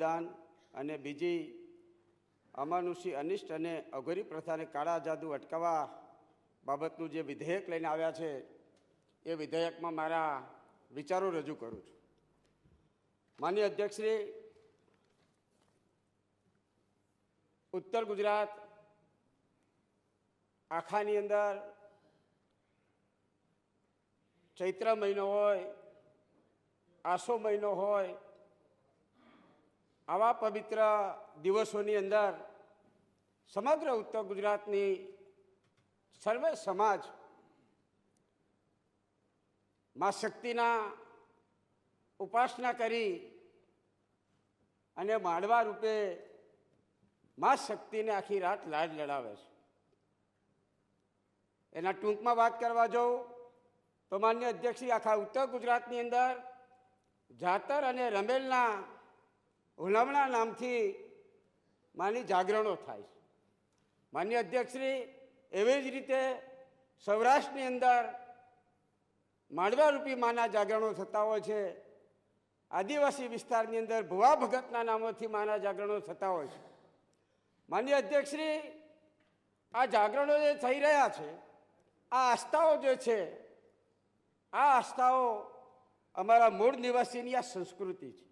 વિધાન અને બીજી અમાનુષી અનિષ્ટ અને અઘોરી પ્રથાને કાળા જાદુ અટકાવવા બાબતનું જે વિધેયક લઈને આવ્યા છે, એ વિધેયકમાં મારા વિચારો રજૂ કરું છું. માન્ય અધ્યક્ષશ્રી, ઉત્તર ગુજરાત આખાની અંદર ચૈત્ર મહિનો હોય, આસો મહિનો હોય આવા પવિત્ર દિવસોની અંદર સમગ્ર ઉત્તર ગુજરાતની સર્વે સમાજમાં શક્તિના ઉપાસના કરી અને માંડવા રૂપે માં શક્તિને આખી રાત લાજ લડાવે છે. એના ટૂંકમાં વાત કરવા જાઉં તો માન્ય અધ્યક્ષી આખા ઉત્તર ગુજરાતની અંદર જાતર અને રમેલના હુલામણા નામથી માની જાગરણો થાય છે. માન્ય અધ્યક્ષશ્રી એવી જ રીતે સૌરાષ્ટ્રની અંદર માંડવારૂપી માના જાગરણો થતા હોય છે. આદિવાસી વિસ્તારની અંદર ભુવા ભગતના નામોથી માના જાગરણો થતા હોય છે. માન્ય અધ્યક્ષશ્રી આ જાગરણો જે થઈ રહ્યા છે, આ આસ્થાઓ જે છે, આ આસ્થાઓ અમારા મૂળ નિવાસીની આ સંસ્કૃતિ છે.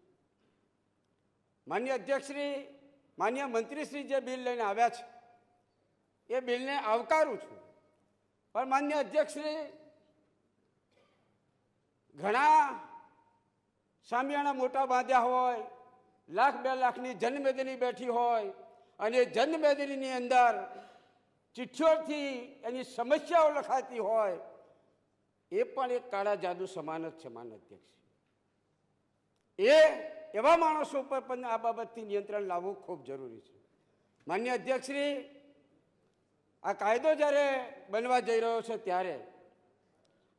માન્ય અધ્યક્ષશ્રી, માન્ય મંત્રીશ્રી જે બિલ લઈને આવ્યા છે, એ બિલને આવકારું છું. પણ માન્ય અધ્યક્ષશ્રી, ઘણા સામિયાણા મોટા બાંધ્યા હોય, લાખ બે લાખની જન્મમેદની બેઠી હોય, અને જન્મમેદનીની અંદર ચિઠ્ઠીઓથી એની સમસ્યાઓ લખાતી હોય, એ પણ એક કાળા જાદુ સમાન જ છે માન અધ્યક્ષ એ એવા માણસો ઉપર પણ આ બાબતથી નિયંત્રણ લાવવું ખૂબ જરૂરી છે. માન્ય અધ્યક્ષશ્રી, આ કાયદો જ્યારે બનવા જઈ રહ્યો છે ત્યારે,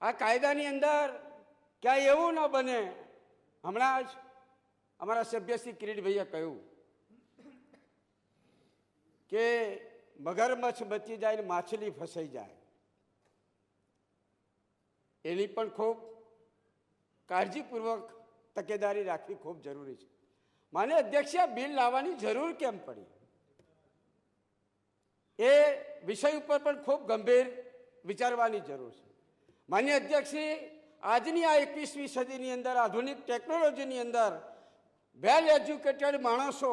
આ કાયદાની અંદર ક્યાંય એવું ન બને. હમણાં જ અમારા સભ્ય શ્રી કિરીટભાઈએ કહ્યું કે મગરમચ્છ બચી જાય માછલી ફસાઈ જાય. એની પણ ખૂબ કાળજીપૂર્વક તકેદારી રાખવી ખૂબ જરૂરી છે. માને અધ્યક્ષે બિલ લાવવાની જરૂર કેમ પડી? એ વિષય ઉપર પણ ખૂબ ગંભીર વિચારવાની જરૂર છે. માન્ય અધ્યક્ષે, આજની આ એકવીસમી સદીની અંદર, આધુનિક ટેકનોલોજીની અંદર વેલ એજ્યુકેટેડ માણસો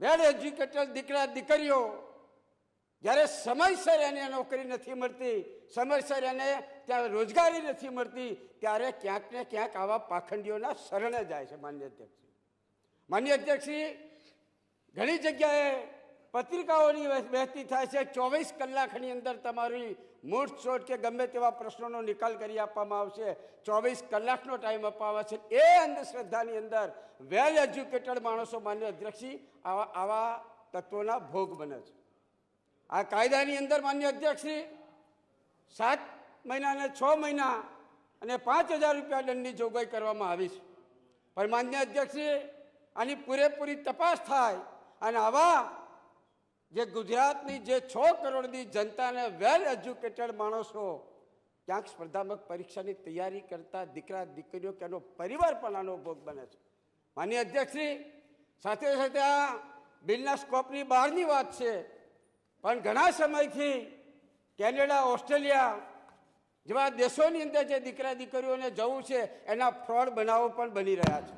વેલ એજ્યુકેટેડ દીકરા, દીકરીઓ જ્યારે સમયસર એને નોકરી નથી મળતી, સમયસર એને ત્યાં રોજગારી નથી મળતી, ત્યારે ક્યાંક ને ક્યાંક આવા પાખંડીઓના શરણે જાય છે માન્ય અધ્યક્ષ. માન્ય અધ્યક્ષશ્રી ઘણી જગ્યાએ પત્રિકાઓની વહેતી થાય છે, ચોવીસ કલાકની અંદર તમારી મૂઠ છોડ કે ગમે તેવા પ્રશ્નોનો નિકાલ કરી આપવામાં આવશે, ચોવીસ કલાકનો ટાઈમ આપવામાં છે. એ અંધશ્રદ્ધાની અંદર વેલ એજ્યુકેટેડ માણસો, માન્ય અધ્યક્ષી, આવા આવા તત્વોના ભોગ બને છે. આ કાયદાની અંદર માન્ય અધ્યક્ષશ્રી સાત મહિના અને છ મહિના અને પાંચ હજાર રૂપિયા દંડની જોગવાઈ કરવામાં આવી છે. પણ માન્ય અધ્યક્ષશ્રી આની પૂરેપૂરી તપાસ થાય અને આવા જે ગુજરાતની જે છ કરોડની જનતાને વેલ એજ્યુકેટેડ માણસો ક્યાંક સ્પર્ધાત્મક પરીક્ષાની તૈયારી કરતા દીકરા, દીકરીઓ કે એનો પરિવાર પણ આનો ભોગ બને છે. માન્ય અધ્યક્ષશ્રી સાથે સાથે આ બિલના સ્કોપની બહારની વાત છે. પણ ઘણા સમયથી કેનેડા, ઓસ્ટ્રેલિયા જેવા દેશોની અંદર જે દીકરા, દીકરીઓને જવું છે, એના ફ્રોડ બનાવો પણ બની રહ્યા છે.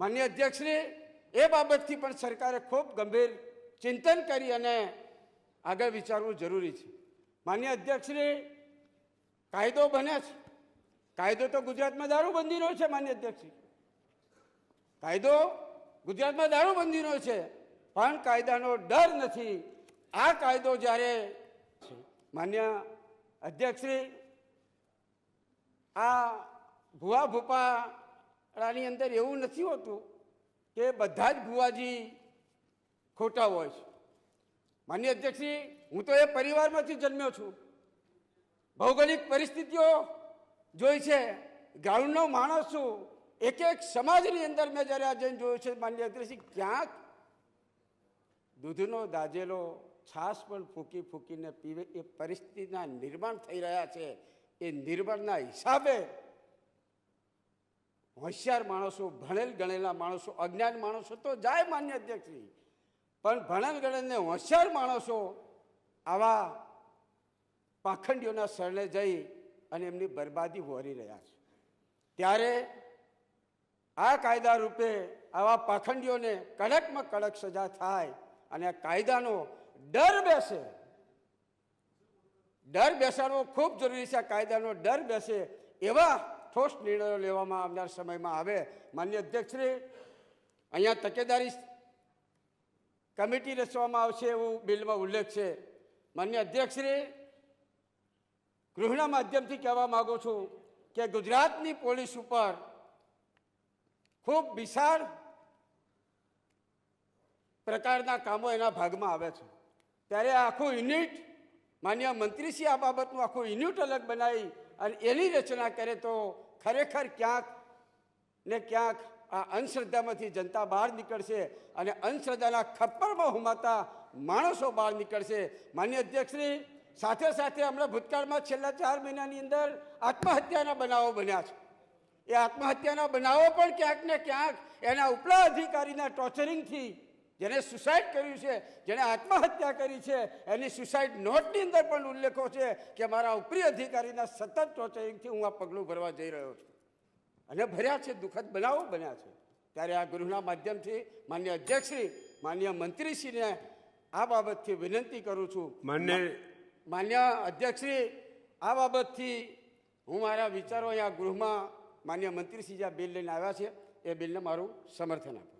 માન્ય અધ્યક્ષશ્રી, એ બાબતથી પણ સરકારે ખૂબ ગંભીર ચિંતન કરી અને આગળ વિચારવું જરૂરી છે. માન્ય અધ્યક્ષશ્રી, કાયદો બને છે. કાયદો તો ગુજરાતમાં દારૂબંધીનો છે, માન્ય અધ્યક્ષશ્રી. કાયદો ગુજરાતમાં દારૂબંધીનો છે, પણ કાયદાનો ડર નથી આ કાયદો જ્યારે માન્ય અધ્યક્ષશ્રી આ ભુવા ભૂપાળાની અંદર એવું નથી હોતું કે બધા જ ભુવાજી ખોટા હોય છે. માન્ય અધ્યક્ષશ્રી હું તો એ પરિવારમાંથી જન્મ્યો છું. ભૌગોલિક પરિસ્થિતિઓ જોઈ છે. ગ્રાઉન્ડનો માણસ છું. એક એક સમાજની અંદર મેં જ્યારે આ જોયું છે, માન્ય અધ્યક્ષશ્રી ક્યાંક દૂધનો દાજેલો છાશ પણ ફૂંકી ફૂંકીને પીવે, એ પરિસ્થિતિના નિર્માણ થઈ રહ્યા છે. એ નિર્માણના હિસાબે હોશિયાર માણસો, ભણેલ ગણેલા માણસો, અજ્ઞાન માણસો તો જાય માન્ય અધ્યક્ષજી. પણ ભણેલ ગણેલને હોશિયાર માણસો આવા પાખંડીઓના શરણે જઈ અને એમની બરબાદી વહોરી રહ્યા છે. ત્યારે આ કાયદા રૂપે આવા પાખંડીઓને કડકમાં કડક સજા થાય અને આ કાયદાનો ડર બેસે. ડર બેસાડવો ખૂબ જરૂરી છે. કાયદાનો ડર બેસે એવા ઠોસ નિર્ણયો લેવામાં આવનાર સમયમાં આવે. માન્ય અધ્યક્ષશ્રી, અહીંયા તકેદારી કમિટી રચવામાં આવશે એવું બિલમાં ઉલ્લેખ છે. માન્ય અધ્યક્ષશ્રી, ગૃહના માધ્યમથી કહેવા માગું છું કે ગુજરાતની પોલીસ ઉપર ખૂબ વિશાળ પ્રકારના કામો એના ભાગમાં આવે છે. ત્યારે આખું યુનિટ માન્ય મંત્રીશ્રી આ બાબતનું આખું યુનિટ અલગ બનાવી અને એની રચના કરે તો ખરેખર ક્યાંક ને ક્યાંક આ અંધશ્રદ્ધામાંથી જનતા બહાર નીકળશે અને અંધશ્રદ્ધાના ખપ્પરમાં હુમાતા માણસો બહાર નીકળશે. માન્ય અધ્યક્ષશ્રી, સાથે સાથે હમણાં ભૂતકાળમાં છેલ્લા ચાર મહિનાની અંદર આત્મહત્યાના બનાવો બન્યા છે. એ આત્મહત્યાના બનાવો પણ ક્યાંક ને ક્યાંક એના ઉપલા અધિકારીના ટોર્ચરિંગથી જેને સુસાઇડ કર્યું છે જેણે આત્મહત્યા કરી છે એની સુસાઇડ નોટની અંદર પણ ઉલ્લેખો છે કે મારા ઉપરી અધિકારીના સતત ટોર્ચરિંગથી હું આ પગલું ભરવા જઈ રહ્યો છું. અને ભર્યા છે દુઃખદ બનાવો બન્યા છે. ત્યારે આ ગૃહના માધ્યમથી માન્ય અધ્યક્ષશ્રી માન્ય મંત્રીશ્રીને આ બાબતથી વિનંતી કરું છું. માન્ય માન્ય અધ્યક્ષશ્રી આ બાબતથી હું મારા વિચારો અહીંયા ગૃહમાં માન્ય મંત્રીશ્રી જે આ બિલ લઈને આવ્યા છે એ બિલને મારું સમર્થન આપું.